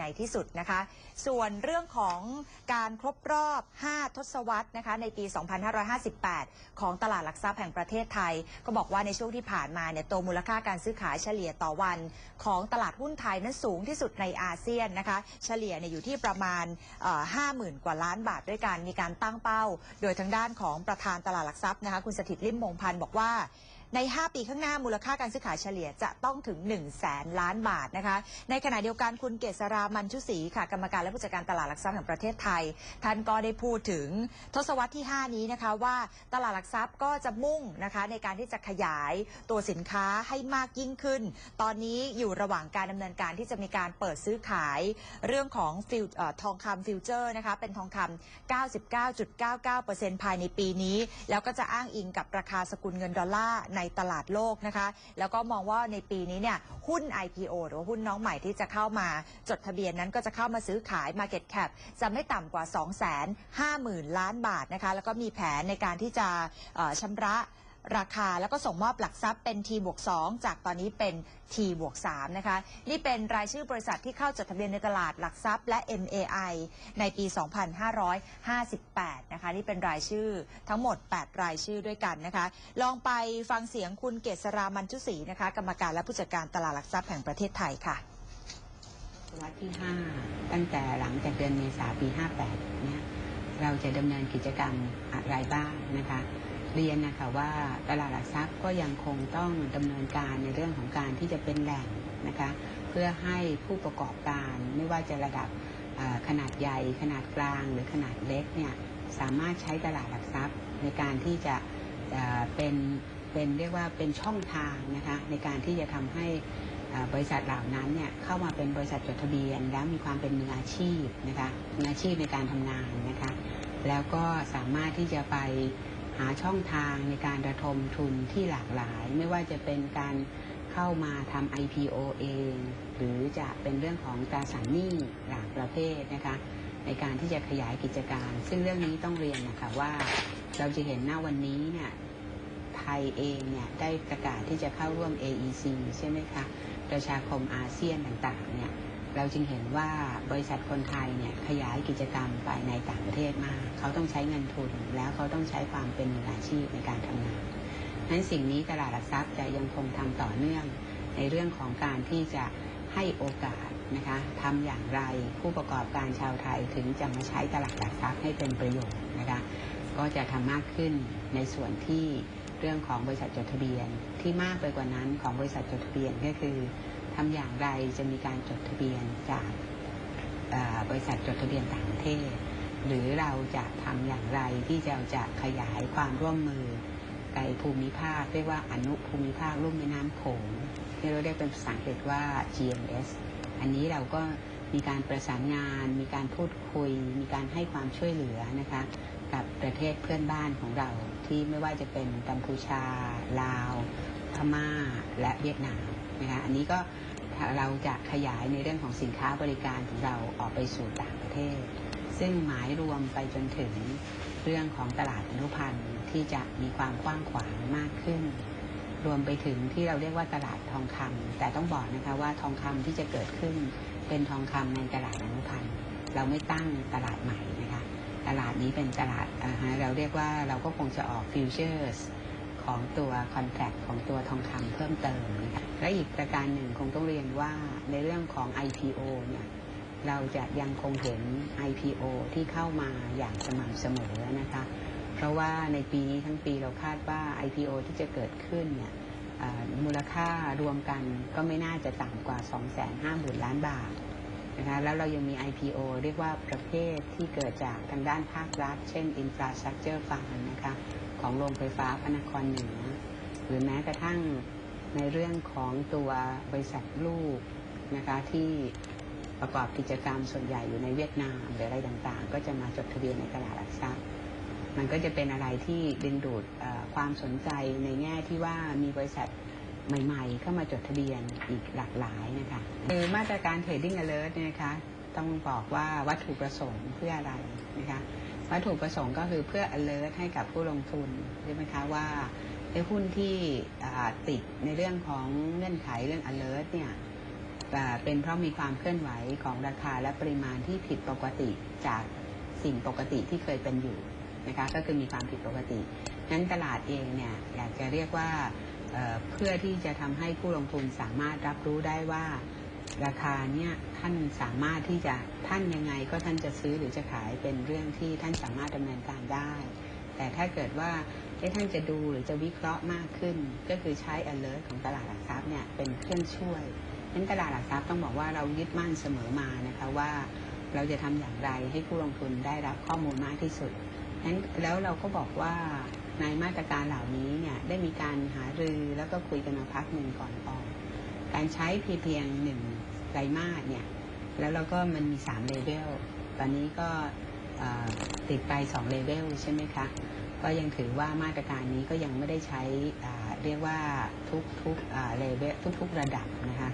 ในที่สุดนะคะ ส่วนเรื่องของการครบรอบ 5 ทศวรรษนะคะ ในปี 2558 ของตลาดหลักทรัพย์แห่งประเทศไทย ก็บอกว่าในช่วงที่ผ่านมาเนี่ยตัวมูลค่าการซื้อขายเฉลี่ยต่อวัน ของตลาดหุ้นไทยนั้นสูงที่สุดในอาเซียนนะคะ เฉลี่ยเนี่ยอยู่ที่ประมาณ 50,000 กว่าล้านบาทด้วยกัน มีการตั้งเป้า โดยทางด้านของประธานตลาดหลักทรัพย์นะคะ คุณสถิตลิมมงพันธ์บอกว่า ใน 5 ปีข้างหน้ามูลค่าการซื้อขายเฉลี่ยจะต้องถึง 1 0 0 0 0แสนล้านบาทนะคะ ในขณะเดียวกันคุณเกษรามันชุศรีค่ะ กรรมการและผู้จัดการตลาดหลักทรัพย์แห่งประเทศไทย ท่านก็ได้พูดถึงทศวรรษที่ 5 นี้นะคะว่าตลาดหลักทรัพย์ก็จะมุ่งนะคะในการที่จะขยายตัวสินค้าให้มากยิ่งขึ้น ตอนนี้อยู่ระหว่างการดำเนินการที่จะมีการเปิดซื้อขายเรื่องของฟิวเอ่อทองคำฟิวเจอร์นะคะเป็นทองคำ99.99%ภายในปีนี้ แล้วก็จะอ้างอิงกับราคาสกุลเงินดอลลาร์ในตลาดโลกนะคะ แล้วก็มองว่าในปีนี้เนี่ยหุ้น IPO หรือว่าหุ้นน้องใหม่ที่จะเข้ามาจดทะเบียนนั้นก็จะเข้ามาซื้อขาย Market Cap จะไม่ต่ำกว่า 250,000 ล้านบาทนะคะ แล้วก็มีแผนในการที่จะเอ่อชำระ ราคาแล้วก็ส่งมอบหลักทรัพย์เป็น T บวก2จากตอนนี้เป็น T บวก3นะคะ นี่เป็นรายชื่อบริษัทที่เข้าจดทะเบียนในตลาดหลักทรัพย์และ MAI ในปี 2558 นะคะ นี่เป็นรายชื่อทั้งหมด 8 รายชื่อด้วยกันนะคะ ลองไปฟังเสียงคุณเกษรามันจุศรีนะคะ กรรมการและผู้จัดการตลาดหลักทรัพย์แห่งประเทศไทยค่ะวรรษที่ 5 ตั้งแต่หลังจากเดือนเมษาปี 58 เนี่ยเราจะดำเนินกิจกรรมอะไรบ้างนะคะ เรียนนะคะว่าตลาดหลักทรัพย์ก็ยังคงต้องดำเนินการในเรื่องของการที่จะเป็นแหล่งนะคะเพื่อให้ผู้ประกอบการไม่ว่าจะระดับขนาดใหญ่ขนาดกลางหรือขนาดเล็กเนี่ยสามารถใช้ตลาดหลักทรัพย์ในการที่จะเป็นเป็นเรียกว่าเป็นช่องทางนะคะในการที่จะทำให้บริษัทเหล่านั้นเนี่ยเข้ามาเป็นบริษัทจดทะเบียน แล้วมีความเป็นมืออาชีพนะคะมืออาชีพในการทำงานนะคะแล้วก็สามารถที่จะไป หาช่องทางในการระทมทุนที่หลากหลาย ไม่ว่าจะเป็นการเข้ามาทำ IPO เอง หรือจะเป็นเรื่องของตราสารหนี้หลากประเภทนะคะในการที่จะขยายกิจการ ซึ่งเรื่องนี้ต้องเรียนนะคะว่าเราจะเห็นหน้าวันนี้เนี่ยไทยเองเนี่ยได้ประกาศที่จะเข้าร่วม AEC ใช่ไหมคะประชาคมอาเซียนต่างๆเนี่ย เราจึงเห็นว่าบริษัทคนไทยเนี่ยขยายกิจกรรมไปในต่างประเทศมาก เขาต้องใช้เงินทุน แล้วเขาต้องใช้ความเป็นมืออาชีพในการทำงานนั้นสิ่งนี้ตลาดหลักทรัพย์จะยังคงทำต่อเนื่อง ในเรื่องของการที่จะให้โอกาสนะคะทำอย่างไรผู้ประกอบการชาวไทยถึงจะมาใช้ตลาดหลักทรัพย์ให้เป็นประโยชน์นะคะก็จะทำมากขึ้นในส่วนที่เรื่องของบริษัทจดทะเบียนที่มากไปกว่านั้นของบริษัทจดทะเบียนก็คือ ทำอย่างไรจะมีการจดทะเบียนจากบริษัทจดทะเบียนต่างประเทศ หรือเราจะทำอย่างไรที่จะจะขยายความร่วมมือในภูมิภาคเรียกว่าอนุภูมิภาคลุ่มแม่น้ำโขงที่เราเรียกเป็นภาษาอังกฤษว่า GMS อันนี้เราก็มีการประสานงาน มีการพูดคุย มีการให้ความช่วยเหลือนะคะกับประเทศเพื่อนบ้านของเราที่ไม่ว่าจะเป็นกัมพูชา ลาว พม่า และเวียดนาม นะคะอันนี้ก็เราจะขยายในเรื่องของสินค้าบริการของเราออกไปสู่ต่างประเทศ ซึ่งหมายรวมไปจนถึงเรื่องของตลาดอนุพันธ์ที่จะมีความกว้างขวางมากขึ้น รวมไปถึงที่เราเรียกว่าตลาดทองคำแต่ต้องบอกนะคะว่าทองคำที่จะเกิดขึ้นเป็นทองคำในตลาดอนุพันธ์เราไม่ตั้งตลาดใหม่นะคะตลาดนี้เป็นตลาดเราเรียกว่าเราก็คงจะออกฟิวเจอร์ส ของตัวคอนแทคของตัวทองคำเพิ่มเติมนะคะและอีกประการหนึ่งคงต้องเรียนว่าในเรื่องของ IPO เนี่ยเราจะยังคงเห็น IPO ที่เข้ามาอย่างสม่ำเสมอนะคะ เพราะว่าในปีนี้ทั้งปีเราคาดว่า IPO ที่จะเกิดขึ้นเนี่ยมูลค่ารวมกันก็ไม่น่าจะต่ำกว่า 250,000 ล้านบาทนะคะแล้วเรายังมี IPO เรียกว่าประเภทที่เกิดจากทางด้านภาครัฐ เช่น Infrastructure Fund นะคะ ของโรงไฟฟ้าพระนครเหนือหรือแม้กระทั่งในเรื่องของตัวบริษัทลูกนะคะที่ประกอบกิจกรรมส่วนใหญ่อยู่ในเวียดนามหรืออะไรต่างๆ ก็จะมาจดทะเบียนในตลาดหลักทรัพย์ มันก็จะเป็นอะไรที่ดึงดูดความสนใจในแง่ที่ว่ามีบริษัทใหม่ๆ เข้ามาจดทะเบียนอีกหลากหลายนะคะคือมาตรการ Trading Alert เนี่ยนะคะ ต้องบอกว่าวัตถุประสงค์เพื่ออะไรนะคะวัตถุประสงค์ก็คือเพื่อ alert ให้กับผู้ลงทุนใช่ไหมคะว่าในหุ้นที่ติดในเรื่องของเงื่อนไขเรื่อง alert เนี่ยเป็นเพราะมีความเคลื่อนไหวของราคาและปริมาณที่ผิดปกติจากสิ่งปกติที่เคยเป็นอยู่นะคะก็คือมีความผิดปกตินั้นตลาดเองเนี่ยอยากจะเรียกว่าเเพื่อที่จะทำให้ผู้ลงทุนสามารถรับรู้ได้ว่า ราคาเนี่ยท่านสามารถที่จะท่านยังไงก็ท่านจะซื้อหรือจะขายเป็นเรื่องที่ท่านสามารถดำเนินการได้ แต่ถ้าเกิดว่าท่านจะดูหรือจะวิเคราะห์มากขึ้น ก็คือใช้ alert ของตลาดหลักทรัพย์เนี่ยเป็นเครื่องช่วยนั้นตลาดหลักทรัพย์ต้องบอกว่าเรายึดมั่นเสมอมานะคะว่าเราจะทำอย่างไรให้ผู้ลงทุนได้รับข้อมูลมากที่สุดนั้นแล้วเราก็บอกว่าในมาตรการเหล่านี้เนี่ยได้มีการหารือแล้วก็คุยกันมาพักหนึ่งก่อนออก การใช้เพียงเพียงหนึ่งไตรมาสเนี่ยแล้วเราก็มันมี 3 เลเวล ตอนนี้ก็ติดไป 2 เลเวลใช่ไหมคะ ก็ยังถือว่ามาตรการนี้ก็ยังไม่ได้ใช้เรียกว่าทุกทุกเลเวลทุกทุกระดับนะคะ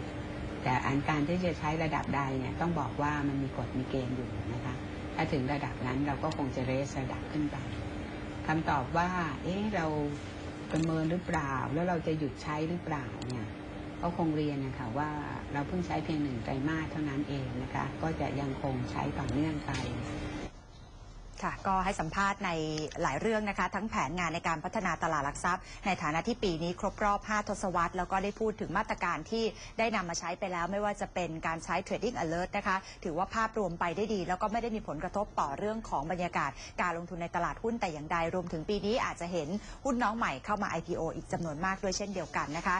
แต่อันการที่จะใช้ระดับใดเนี่ยต้องบอกว่ามันมีกฎมีเกณฑ์อยู่นะคะ ถ้าถึงระดับนั้นเราก็คงจะเรสระดับขึ้นไปคำตอบว่า เอ๊ะเราประเมินหรือเปล่า แล้วเราจะหยุดใช้หรือเปล่าเนี่ย ก็คงเรียนนะคะว่าเราเพิ่งใช้เพียงหนึ่งไตรมาสเท่านั้นเองนะคะ ก็จะยังคงใช้ต่อเนื่องไปค่ะก็ให้สัมภาษณ์ในหลายเรื่องนะคะ ทั้งแผนงานในการพัฒนาตลาดหลักทรัพย์ ในฐานะที่ปีนี้ครบรอบ 5 ทศวรรษ แล้วก็ได้พูดถึงมาตรการที่ได้นำมาใช้ไปแล้ว ไม่ว่าจะเป็นการใช้ Trading Alert นะคะ ถือว่าภาพรวมไปได้ดี แล้วก็ไม่ได้มีผลกระทบต่อเรื่องของบรรยากาศ การลงทุนในตลาดหุ้นแต่อย่างใดรวมถึงปีนี้อาจจะเห็นหุ้นน้องใหม่เข้ามา IPO อีกจำนวนมากด้วยเช่นเดียวกันนะคะ